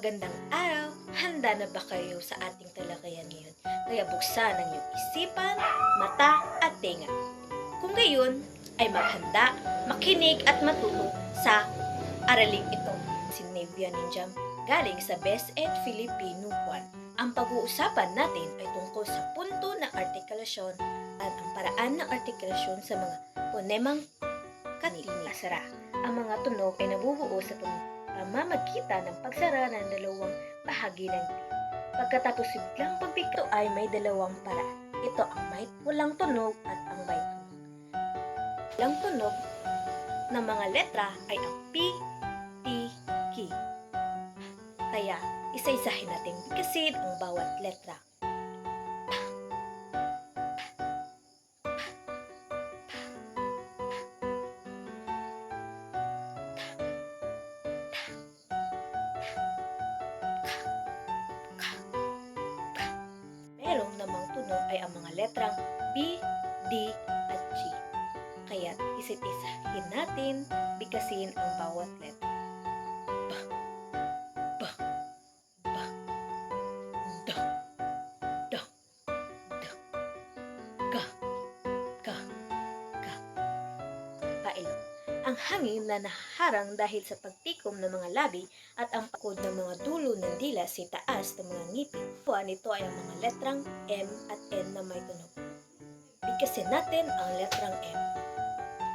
Magandang araw! Handa na ba kayo sa ating talakayan ngayon? Kaya buksan ang iyong isipan, mata at tenga. Kung gayon, ay maghanda, makinig at matuto sa araling ito. Si Nevia Ninjam galing sa Best Ed Filipino 1. Ang pag-uusapan natin ay tungkol sa punto ng artikulasyon at ang paraan ng artikulasyon sa mga ponemang katinisara. Ang mga tunog ay nabubuo sa tunog pamamagitan ng pagsara ng dalawang bahagi ng T. Pagkatapos biglang pagbigto ay may dalawang paraan. Ito ang may walang tunog at ang may tunog. Walang tunog ng mga letra ay ang P, T, K. Kaya, isa-isahin natin bigkasin ang bawat letra. Letrang B, D, at G. Kaya isit-isahin natin, bigkasin ang bawat letra. Ang hangin na naharang dahil sa pagtikom ng mga labi at ang pakod ng mga dulo ng dila sa taas ng mga ngipin. Kuha nito ay ang mga letrang M at N na may tunog. Bigkasin natin ang letrang M.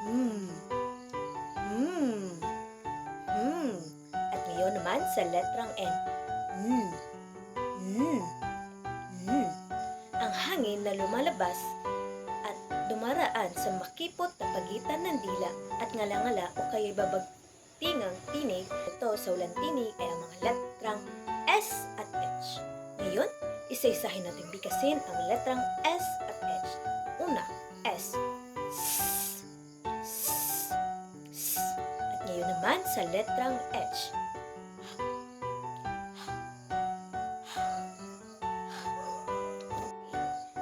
Hmm. Hmm. Hmm. At ngayon naman sa letrang N. Hmm. Hmm. Hmm. Ang hangin na lumalabas dumaraan sa makipot na pagitan ng dila at ngalangala o kaya babagtingang tinig. Ito sa ulan tinig ay ang mga letrang S at H. Ngayon, isa-isahin natin bigkasin ang letrang S at H. Una, S. S. S. At ngayon naman sa letrang H.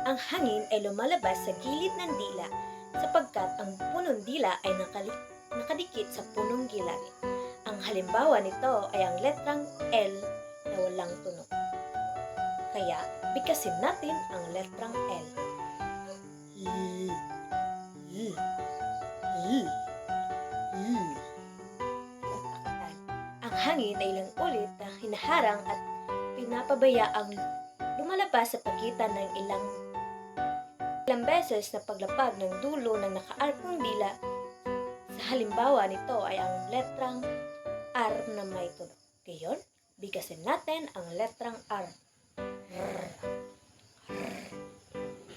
Ang hangin ay lumalabas sa gilid ng dila sapagkat ang punong dila ay nakali- nakadikit sa punong gilagid. Ang halimbawa nito ay ang letrang L na walang tunog. Kaya, bigkasin natin ang letrang L. L. L. L. L. Ang hangin ay ilang ulit na hinaharang at pinapabayaang lumalabas sa pagitan ng ilang ilang beses na paglapag ng dulo ng nakaarkong dila. Sa halimbawa nito ay ang letrang R na may tunog. Ngayon, bigkasin natin ang letrang R. R.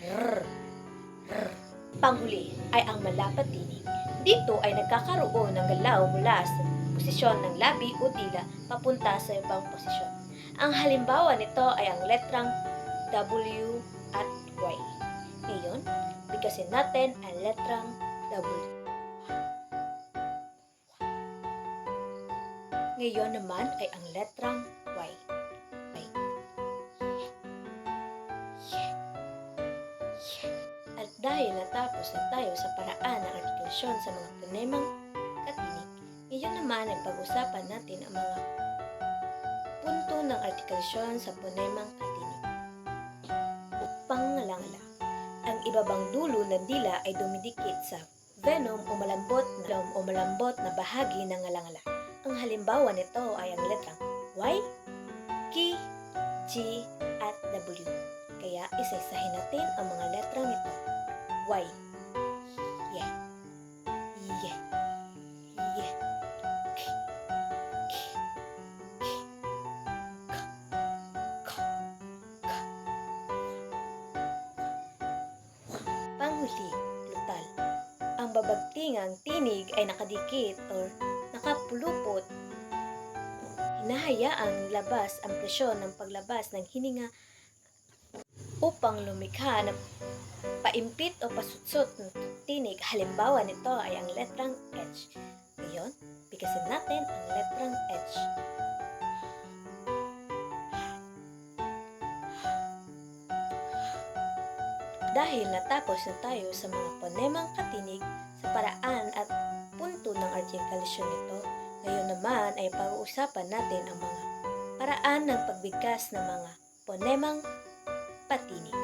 R. R. Panghuli ay ang malapat tinig. Dito ay nagkakaroon ng galaw mula sa posisyon ng labi o dila papunta sa ibang posisyon. Ang halimbawa nito ay ang letrang W at bigkasin natin ang letrang W. Ngayon naman ay ang letrang Y. Y. At dahil natapos na tayo sa paraan ng artikulasyon sa mga ponemang katinig, ngayon naman ay pag-usapan natin ang mga punto ng artikulasyon sa ponemang katinig. Ibabang dulo ng dila ay dumidikit sa venom o malambot na o malambot na bahagi ng ngalangala. Ang halimbawa nito ay ang letrang Y, K, G, at W. Kaya isa-isahin natin ang mga letrang ito. Y. Ang babagtingang tinig ay nakadikit or nakapulupot. Hinahayaang labas ang presyon ng paglabas ng hininga upang lumikha ng paimpit o pasutsot ng tinig. Halimbawa nito ay ang letrang H. Ngayon, bigkasin natin ang letrang H. Dahil natapos na tayo sa mga ponemang katinig sa paraan at punto ng artikulasyon nito, ngayon naman ay pag-uusapan natin ang mga paraan ng pagbigkas ng mga ponemang patinig.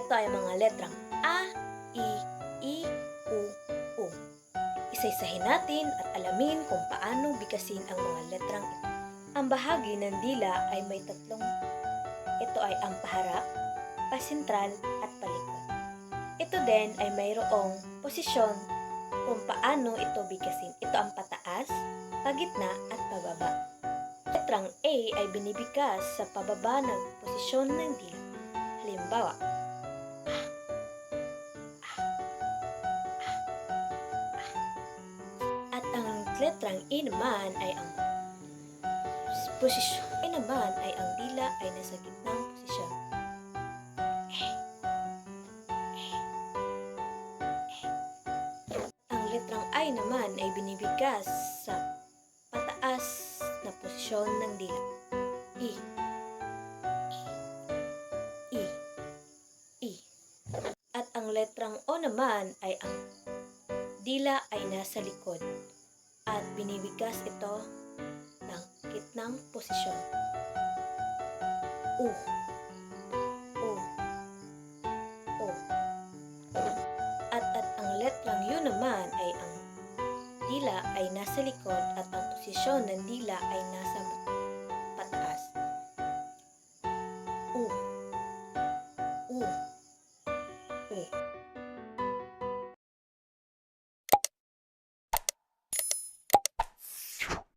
Ito ay mga letrang A, I, I, U, U. Isa-isahin natin at alamin kung paano bigkasin ang mga letrang ito. Ang bahagi ng dila ay may tatlong ito ay ang paharap, pasentral at palikod. Ito din ay mayroong posisyon kung paano ito bigkasin. Ito ang pataas, pagitna at pababa. Letrang A ay binibigkas sa pababa ng posisyon ng dila. Halimbawa, at ang letrang E naman ay ang posisyon E naman ay ang dila ay nasa gitnang I naman ay binibigkas sa pataas na posisyon ng dila. I. I. I. At ang letrang O naman ay ang dila ay nasa likod at binibigkas ito ng gitnang posisyon. U. U. ay nasa likod at ang posisyon ng dila ay nasa